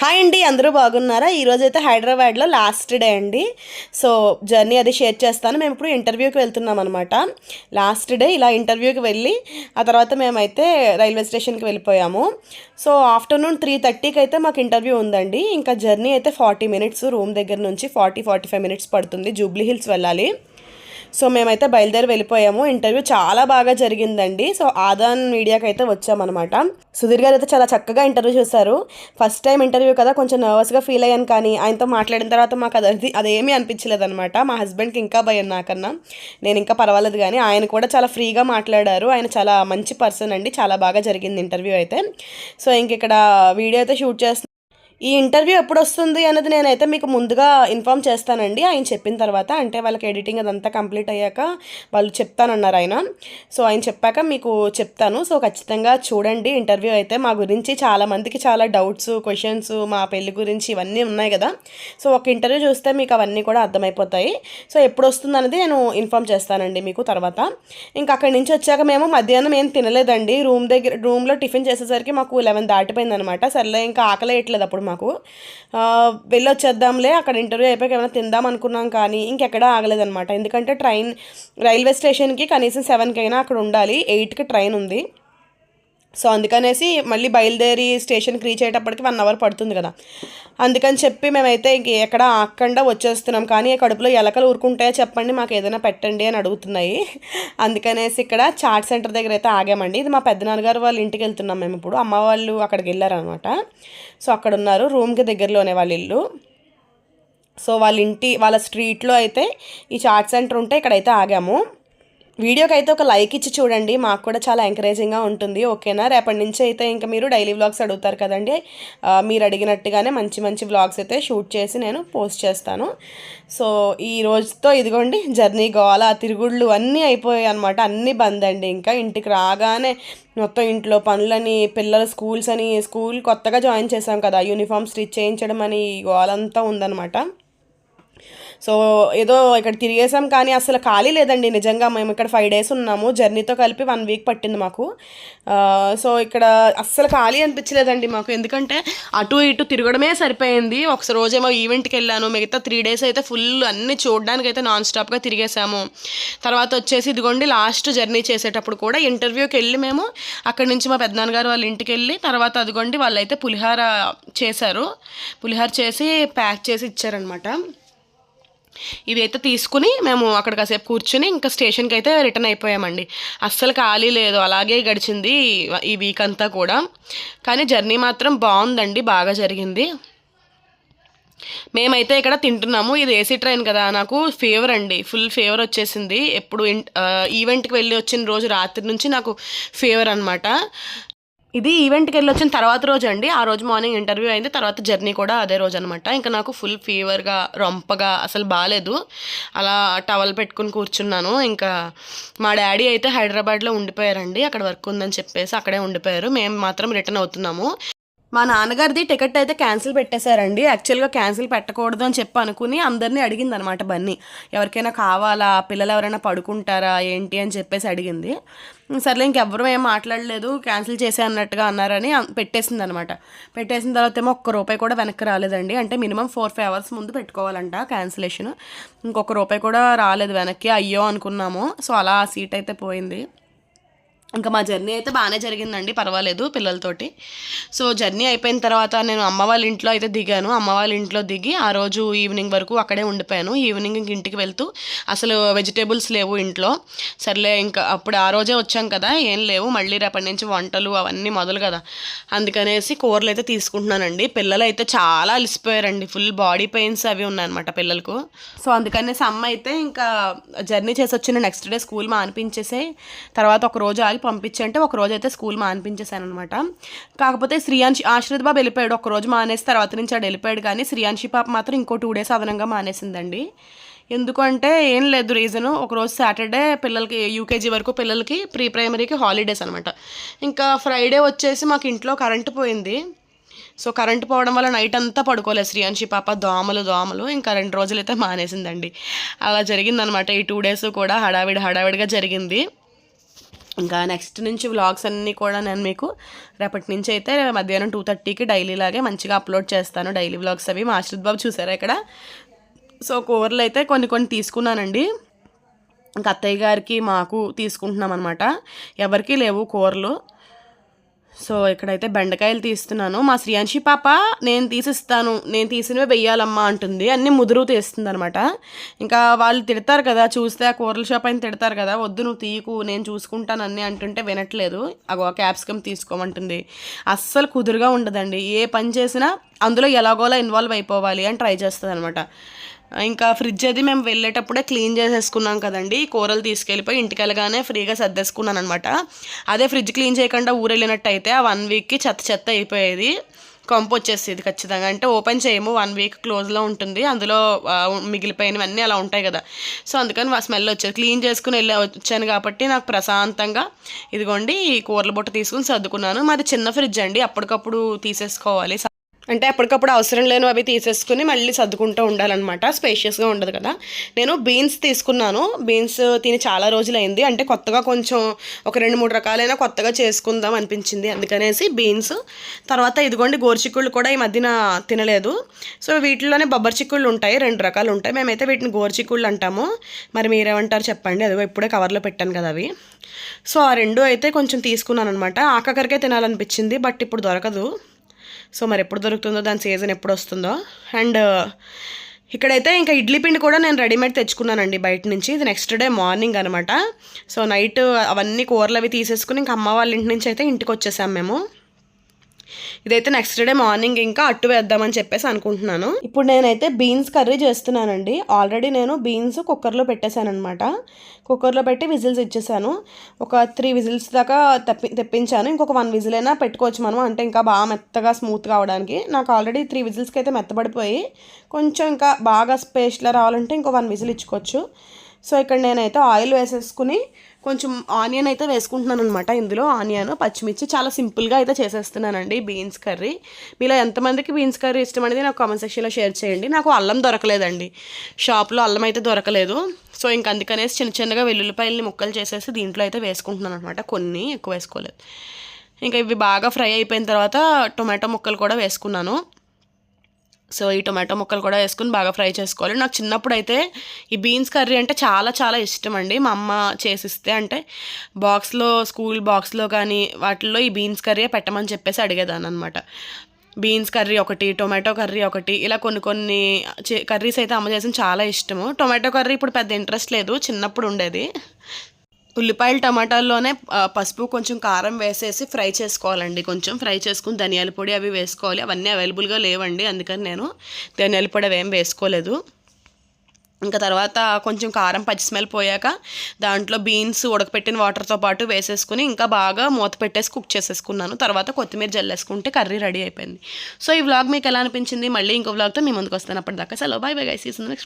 Hi అండి అందరూ బాగున్నారా? ఈరోజు అయితే హైదరాబాద్లో లాస్ట్ డే అండి. సో జర్నీ అది షేర్ చేస్తాను. మేము ఇప్పుడు ఇంటర్వ్యూకి వెళ్తున్నాం అనమాట లాస్ట్ డే ఇలా ఇంటర్వ్యూకి వెళ్ళి ఆ తర్వాత మేమైతే రైల్వే స్టేషన్కి వెళ్ళిపోయాము. సో ఆఫ్టర్నూన్ త్రీ థర్టీకి అయితే మాకు ఇంటర్వ్యూ ఉందండి. ఇంకా జర్నీ అయితే ఫార్టీ మినిట్స్ రూమ్ దగ్గర నుంచి ఫార్టీ ఫార్టీ ఫైవ్ మినిట్స్ పడుతుంది. జూబ్లీ హిల్స్ వెళ్ళాలి. సో మేమైతే బయలుదేరి వెళ్ళిపోయాము. ఇంటర్వ్యూ చాలా బాగా జరిగిందండి. సో ఆదాన్ మీడియాకి అయితే వచ్చామన్నమాట. సుధీర్ గారు అయితే చాలా చక్కగా ఇంటర్వ్యూ చేశారు. ఫస్ట్ టైం ఇంటర్వ్యూ కదా కొంచెం నర్వస్గా ఫీల్ అయ్యాను కానీ ఆయనతో మాట్లాడిన తర్వాత మాకు అది అదేమీ అనిపించలేదన్నమాట. మా హస్బెండ్కి ఇంకా భయం నాకన్నా. నేను ఇంకా పర్వాలేదు కానీ ఆయన కూడా చాలా ఫ్రీగా మాట్లాడారు. ఆయన చాలా మంచి పర్సన్ అండి. చాలా బాగా జరిగింది ఇంటర్వ్యూ అయితే. సో ఇంక ఇక్కడ వీడియో అయితే షూట్ చేస్తున్నాను ఈ ఇంటర్వ్యూ ఎప్పుడు వస్తుంది అన్నది నేనైతే మీకు ముందుగా ఇన్ఫామ్ చేస్తానండి. ఆయన చెప్పిన తర్వాత అంటే వాళ్ళకి ఎడిటింగ్ అదంతా కంప్లీట్ అయ్యాక వాళ్ళు చెప్తానన్నారు ఆయన. సో ఆయన చెప్పాక మీకు చెప్తాను. సో ఖచ్చితంగా చూడండి. ఇంటర్వ్యూ అయితే మా గురించి చాలా మందికి చాలా డౌట్స్ క్వశ్చన్స్ మా పెళ్ళి గురించి ఇవన్నీ ఉన్నాయి కదా. సో ఒక ఇంటర్వ్యూ చూస్తే మీకు అవన్నీ కూడా అర్థమైపోతాయి. సో ఎప్పుడు వస్తుంది అనేది నేను ఇన్ఫామ్ చేస్తానండి మీకు తర్వాత. ఇంకా అక్కడి నుంచి వచ్చాక మేము మధ్యాహ్నం ఏం తినలేదండి. రూమ్ దగ్గర రూమ్లో టిఫిన్ చేసేసరికి మాకు లెవెన్ దాటిపోయింది అనమాట సర్లే ఇంకా ఆకలి వేయట్లేదు అప్పుడు మాకు. వెళ్ళొచ్చేద్దాంలే అక్కడ ఇంటర్వ్యూ అయిపోయాక ఏమైనా తిందాం అనుకున్నాం కానీ ఇంకెక్కడా ఆగలేదన్నమాట. ఎందుకంటే ట్రైన్ రైల్వే స్టేషన్కి కనీసం సెవెన్కి అయినా అక్కడ ఉండాలి ఎయిట్కి ట్రైన్ ఉంది. సో అందుకనేసి మళ్ళీ బయలుదేరి స్టేషన్కి రీచ్ అయ్యేటప్పటికి వన్ అవర్ పడుతుంది కదా. అందుకని చెప్పి మేమైతే ఇంక ఎక్కడ ఆకుండా వచ్చేస్తున్నాం. కానీ కడుపులో ఎలకలు ఊరుకుంటాయో చెప్పండి మాకు ఏదైనా పెట్టండి అని అడుగుతున్నాయి. అందుకనేసి ఇక్కడ చాట్ సెంటర్ దగ్గర అయితే ఆగామండి. ఇది మా పెద్దనాన్నగారు వాళ్ళ ఇంటికి వెళ్తున్నాం మేము ఇప్పుడు. అమ్మ వాళ్ళు అక్కడికి వెళ్ళారనమాట సో అక్కడ ఉన్నారు. రూమ్కి దగ్గరలోనే వాళ్ళ ఇల్లు. సో వాళ్ళ ఇంటి వాళ్ళ స్ట్రీట్లో అయితే ఈ చాట్ సెంటర్ ఉంటే ఇక్కడైతే ఆగాము. వీడియోకి అయితే ఒక లైక్ ఇచ్చి చూడండి. మాకు కూడా చాలా ఎంకరేజింగ్గా ఉంటుంది. ఓకేనా? రేపటి నుంచి అయితే ఇంకా మీరు డైలీ వ్లాగ్స్ అడుగుతారు కదండి. మీరు అడిగినట్టుగానే మంచి మంచి వ్లాగ్స్ అయితే షూట్ చేసి నేను పోస్ట్ చేస్తాను. సో ఈ రోజుతో ఇదిగోండి జర్నీ గోల తిరుగుళ్ళు అన్నీ అయిపోయాయి అనమాట అన్నీ బంద్ అండి. ఇంకా ఇంటికి రాగానే మొత్తం ఇంట్లో పనులని పిల్లల స్కూల్స్ అని స్కూల్ కొత్తగా జాయిన్ చేసాం కదా. యూనిఫామ్ స్టిచ్ చేయించడం అని ఈ గోలంతా ఉందన్నమాట. సో ఏదో ఇక్కడ తిరిగేసాం కానీ అసలు ఖాళీ లేదండి. నిజంగా మేము ఇక్కడ ఫైవ్ డేస్ ఉన్నాము. జర్నీతో కలిపి వన్ వీక్ పట్టింది మాకు. సో ఇక్కడ అస్సలు ఖాళీ అనిపించలేదండి మాకు. ఎందుకంటే అటు ఇటు తిరగడమే సరిపోయింది. ఒక రోజేమో ఈవెంట్కి వెళ్ళాను. మిగతా త్రీ డేస్ అయితే ఫుల్ అన్ని చూడడానికి అయితే నాన్ స్టాప్గా తిరిగేసాము. తర్వాత వచ్చేసి ఇదిగోండి లాస్ట్ జర్నీ చేసేటప్పుడు కూడా ఇంటర్వ్యూకి వెళ్ళి మేము అక్కడి నుంచి మా పెద్దనాన్నగారు వాళ్ళ ఇంటికి వెళ్ళి తర్వాత అదిగోండి వాళ్ళైతే పులిహార చేశారు. పులిహార చేసి ప్యాక్ చేసి ఇచ్చారనమాట ఇవి అయితే తీసుకుని మేము అక్కడ కాసేపు కూర్చుని ఇంకా స్టేషన్కి అయితే రిటర్న్ అయిపోయామండి. అస్సలు ఖాళీ లేదు. అలాగే గడిచింది ఈ వీక్ అంతా కూడా. కానీ జర్నీ మాత్రం బాగుందండి. బాగా జరిగింది. మేమైతే ఇక్కడ తింటున్నాము. ఇది ఏసీ ట్రైన్ కదా. నాకు ఫీవర్ అండి. ఫుల్ ఫీవర్ వచ్చేసింది. ఎప్పుడు ఈవెంట్కి వెళ్ళి వచ్చిన రోజు రాత్రి నుంచి నాకు ఫీవర్ అనమాట ఇది ఈవెంట్కి వెళ్ళి వచ్చిన తర్వాత రోజు అండి ఆ రోజు మార్నింగ్ ఇంటర్వ్యూ అయింది. తర్వాత జర్నీ కూడా అదే రోజు అనమాట ఇంకా నాకు ఫుల్ ఫీవర్గా రొంపగా అసలు బాగాలేదు అలా టవల్ పెట్టుకుని కూర్చున్నాను. ఇంకా మా డాడీ అయితే హైదరాబాద్లో ఉండిపోయారండి. అక్కడ వర్క్ ఉందని చెప్పేసి అక్కడే ఉండిపోయారు. మేము మాత్రం రిటర్న్ అవుతున్నాము. మా నాన్నగారిది టికెట్ అయితే క్యాన్సిల్ పెట్టేశారండి. యాక్చువల్గా క్యాన్సిల్ పెట్టకూడదు అని చెప్పి అనుకుని అందరినీ అడిగింది అనమాట బన్నీ. ఎవరికైనా కావాలా? పిల్లలు ఎవరైనా పడుకుంటారా? ఏంటి? అని చెప్పేసి అడిగింది. సర్లే ఇంకెవ్వరూ ఏం మాట్లాడలేదు. క్యాన్సిల్ చేసే అన్నట్టుగా అన్నారని పెట్టేసింది అనమాట పెట్టేసిన తర్వాత ఏమో ఒక్క రూపాయి కూడా వెనక్కి రాలేదండి. అంటే మినిమం ఫోర్ ఫైవ్ అవర్స్ ముందు పెట్టుకోవాలంట క్యాన్సిలేషన్. ఇంకొక రూపాయి కూడా రాలేదు వెనక్కి. అయ్యో అనుకున్నాము. సో అలా ఆ సీట్ అయితే పోయింది. ఇంకా మా జర్నీ అయితే బాగానే జరిగిందండి పర్వాలేదు పిల్లలతోటి. సో జర్నీ అయిపోయిన తర్వాత నేను అమ్మ వాళ్ళ ఇంట్లో అయితే దిగాను. అమ్మ వాళ్ళ ఇంట్లో దిగి ఆ రోజు ఈవినింగ్ వరకు అక్కడే ఉండిపోయాను. ఈవినింగ్ ఇంక ఇంటికి వెళ్తూ అసలు వెజిటేబుల్స్ లేవు ఇంట్లో. సర్లే ఇంకా అప్పుడు ఆ రోజే వచ్చాం కదా ఏం లేవు. మళ్ళీ రేపటి నుంచి వంటలు అవన్నీ మొదలు కదా. అందుకనేసి కూరలు అయితే తీసుకుంటున్నానండి. పిల్లలు అయితే చాలా అలసిపోయారండి. ఫుల్ బాడీ పెయిన్స్ అవి ఉన్నాయన్నమాట పిల్లలకు. సో అందుకనేసి అమ్మ అయితే ఇంకా జర్నీ చేసి వచ్చిన నెక్స్ట్ డే స్కూల్ మానిపించేసే తర్వాత ఒక రోజు ఆగి పంపించి అంటే ఒక రోజు అయితే స్కూల్ మానిపించేశాను అనమాట కాకపోతే శ్రీయాంశి ఆశ్రద్ బాబు వెళ్ళిపోయాడు ఒక రోజు మానేసి తర్వాత నుంచి ఆడు వెళ్ళిపోయాడు కానీ శ్రీయాంశి పాప మాత్రం ఇంకో టూ డేస్ అదనంగా మానేసిందండి. ఎందుకంటే ఏం లేదు రీజను ఒకరోజు సాటర్డే పిల్లలకి యూకేజీ వరకు పిల్లలకి ప్రీ ప్రైమరీకి హాలిడేస్ అనమాట ఇంకా ఫ్రైడే వచ్చేసి మాకు ఇంట్లో కరెంటు పోయింది. సో కరెంట్ పోవడం వల్ల నైట్ అంతా పడుకోలేదు శ్రీయాంశి పాప దోమలు దోమలు. ఇంకా రెండు రోజులైతే మానేసిందండి. అలా జరిగిందనమాట ఈ టూ డేస్ కూడా హడావిడి హడావిడిగా జరిగింది. ఇంకా నెక్స్ట్ నుంచి వ్లాగ్స్ అన్నీ కూడా నేను మీకు రేపటి నుంచి అయితే మధ్యాహ్నం టూ థర్టీకి డైలీ లాగే మంచిగా అప్లోడ్ చేస్తాను. డైలీ వ్లాగ్స్ అవి. మా ఆశ్రిత్ బాబు చూసారా ఇక్కడ? సో కూరలు అయితే కొన్ని కొన్ని తీసుకున్నానండి. ఇంకా అత్తయ్య గారికి మాకు తీసుకుంటున్నాం అనమాట ఎవరికీ లేవు కూరలు. సో ఇక్కడైతే బెండకాయలు తీస్తున్నాను. మా శ్రీయాంశి పాప నేను తీసిస్తాను నేను తీసినవే వెయ్యాలమ్మా అంటుంది. అన్ని ముదురు తీస్తుంది అనమాట ఇంకా వాళ్ళు తిడతారు కదా చూస్తే ఆ కూరల షాప్ అయిన తిడతారు కదా వద్దు నువ్వు తీయకు నేను చూసుకుంటాను అన్నీ అంటుంటే వినట్లేదు. అగో క్యాప్సికమ్ తీసుకోమంటుంది. అస్సలు కుదురుగా ఉండదండి. ఏ పని చేసినా అందులో ఎలాగోలా ఇన్వాల్వ్ అయిపోవాలి అని ట్రై చేస్తుంది అనమాట ఇంకా ఫ్రిడ్జ్ అది మేము వెళ్ళేటప్పుడే క్లీన్ చేసేసుకున్నాం కదండి. కూరలు తీసుకెళ్ళిపోయి ఇంటికి వెళ్ళగానే ఫ్రీగా సర్దేసుకున్నాను అనమాట అదే ఫ్రిడ్జ్ క్లీన్ చేయకుండా ఊరు అయితే ఆ వన్ వీక్కి చెత్త చెత్త అయిపోయేది. కంపు వచ్చేసేది ఖచ్చితంగా. అంటే ఓపెన్ చేయము వన్ వీక్ క్లోజ్లో ఉంటుంది. అందులో మిగిలిపోయినవన్నీ అలా ఉంటాయి కదా. సో అందుకని స్మెల్ వచ్చేది. క్లీన్ చేసుకుని వెళ్ళి వచ్చాను కాబట్టి నాకు ప్రశాంతంగా ఇదిగోండి ఈ కూరల బుట్ట తీసుకుని సర్దుకున్నాను. మాది చిన్న ఫ్రిడ్జ్ అండి. అప్పటికప్పుడు తీసేసుకోవాలి. అంటే అప్పటికప్పుడు అవసరం లేని అవి తీసేసుకుని మళ్ళీ సర్దుకుంటూ ఉండాలన్నమాట. స్పేషియస్గా ఉండదు కదా. నేను బీన్స్ తీసుకున్నాను. బీన్స్ తిని చాలా రోజులైంది. అంటే కొత్తగా కొంచెం ఒక రెండు మూడు రకాలైన కొత్తగా చేసుకుందాం అనిపించింది. అందుకనేసి బీన్స్ తర్వాత ఇదిగోండి గోరుచిక్కుళ్ళు కూడా ఈ మధ్యన తినలేదు. సో వీటిలోనే బొబ్బరి చిక్కుళ్ళు ఉంటాయి. రెండు రకాలు ఉంటాయి. మేమైతే వీటిని గోరుచిక్కుళ్ళు అంటాము. మరి మీరేమంటారు చెప్పండి. అదిగో ఇప్పుడే కవర్లో పెట్టాను కదా అవి. సో ఆ రెండు అయితే కొంచెం తీసుకున్నాను అనమాట ఆకకరికే తినాలనిపించింది. బట్ ఇప్పుడు దొరకదు. సో మరి ఎప్పుడు దొరుకుతుందో దాని సీజన్ ఎప్పుడు వస్తుందో. అండ్ ఇక్కడైతే ఇంకా ఇడ్లీ పిండి కూడా నేను రెడీమేడ్ తెచ్చుకున్నానండి బయట నుంచి. ఇది నెక్స్ట్ డే మార్నింగ్ అనమాట సో నైట్ అవన్నీ కూరలు అవి తీసేసుకుని ఇంకా అమ్మ వాళ్ళ ఇంటి నుంచి అయితే ఇంటికి వచ్చేసాం మేము. ఇదైతే నెక్స్ట్ డే మార్నింగ్ ఇంకా అట్టు వేద్దామని చెప్పేసి అనుకుంటున్నాను. ఇప్పుడు నేనైతే బీన్స్ కర్రీ చేస్తున్నానండి. ఆల్రెడీ నేను బీన్స్ కుక్కర్లో పెట్టేశాను అనమాట కుక్కర్లో పెట్టి విజిల్స్ ఇచ్చేసాను. ఒక త్రీ విజిల్స్ దాకా తెప్పి తెప్పించాను. ఇంకొక వన్ విజిల్ అయినా పెట్టుకోవచ్చు మనం. అంటే ఇంకా బాగా మెత్తగా స్మూత్ కావడానికి. నాకు ఆల్రెడీ త్రీ విజిల్స్కి అయితే మెత్తబడిపోయి కొంచెం ఇంకా బాగా స్పేస్లో రావాలంటే ఇంకో వన్ విజిల్ ఇచ్చుకోవచ్చు. సో ఇక్కడ నేనైతే ఆయిల్ వేసేసుకుని కొంచెం ఆనియన్ అయితే వేసుకుంటున్నాను అనమాట ఇందులో. ఆనియన్ పచ్చిమిర్చి చాలా సింపుల్గా అయితే చేసేస్తున్నానండి బీన్స్ కర్రీ. మీలో ఎంతమందికి బీన్స్ కర్రీ ఇష్టం అనేది నాకు కామెంట్ సెక్షన్లో షేర్ చేయండి. నాకు అల్లం దొరకలేదండి. షాప్లో అల్లం అయితే దొరకలేదు. సో ఇంక అందుకనేసి చిన్న చిన్నగా వెల్లుల్లిపాయలని ముక్కలు చేసేసి దీంట్లో అయితే వేసుకుంటున్నాను అనమాట కొన్ని ఎక్కువ వేసుకోలేదు. ఇంకా ఇవి బాగా ఫ్రై అయిపోయిన తర్వాత టొమాటో ముక్కలు కూడా వేసుకున్నాను. సో ఈ టొమాటో ముక్కలు కూడా వేసుకుని బాగా ఫ్రై చేసుకోవాలి. నాకు చిన్నప్పుడు అయితే ఈ బీన్స్ కర్రీ అంటే చాలా చాలా ఇష్టం అండి. మా అమ్మ చేసిస్తే అంటే బాక్స్లో స్కూల్ బాక్స్లో కానీ వాటిల్లో ఈ బీన్స్ కర్రీ పెట్టమని చెప్పేసి అడిగేదాన్ని అనమాట బీన్స్ కర్రీ ఒకటి టొమాటో కర్రీ ఒకటి ఇలా కొన్ని కొన్ని కర్రీస్ అయితే అమ్మ చేసిన చాలా ఇష్టము. టొమాటో కర్రీ ఇప్పుడు పెద్ద ఇంట్రెస్ట్ లేదు చిన్నప్పుడు ఉండేది. ఉల్లిపాయలు టమాటాల్లోనే పసుపు కొంచెం కారం వేసేసి ఫ్రై చేసుకోవాలండి. కొంచెం ఫ్రై చేసుకుని ధనియాల పొడి అవి వేసుకోవాలి. అవన్నీ అవైలబుల్గా లేవండి అందుకని నేను ధనియాల పొడి అవి ఏం వేసుకోలేదు. ఇంకా తర్వాత కొంచెం కారం పచ్చి స్మెల్ పోయాక దాంట్లో బీన్స్ ఉడకపెట్టిన వాటర్తో పాటు వేసేసుకుని ఇంకా బాగా మూత పెట్టేసి కుక్ చేసేసుకున్నాను. తర్వాత కొత్తిమీర జల్లేసుకుంటే కర్రీ రెడీ అయిపోయింది. సో ఈ వ్లాగ్ మీకు ఎలా అనిపించింది? మళ్ళీ ఇంకో వ్లాగ్తో మీ ముందుకు వస్తాను. అప్పటిదాకా సెలవు. Bye bye guys next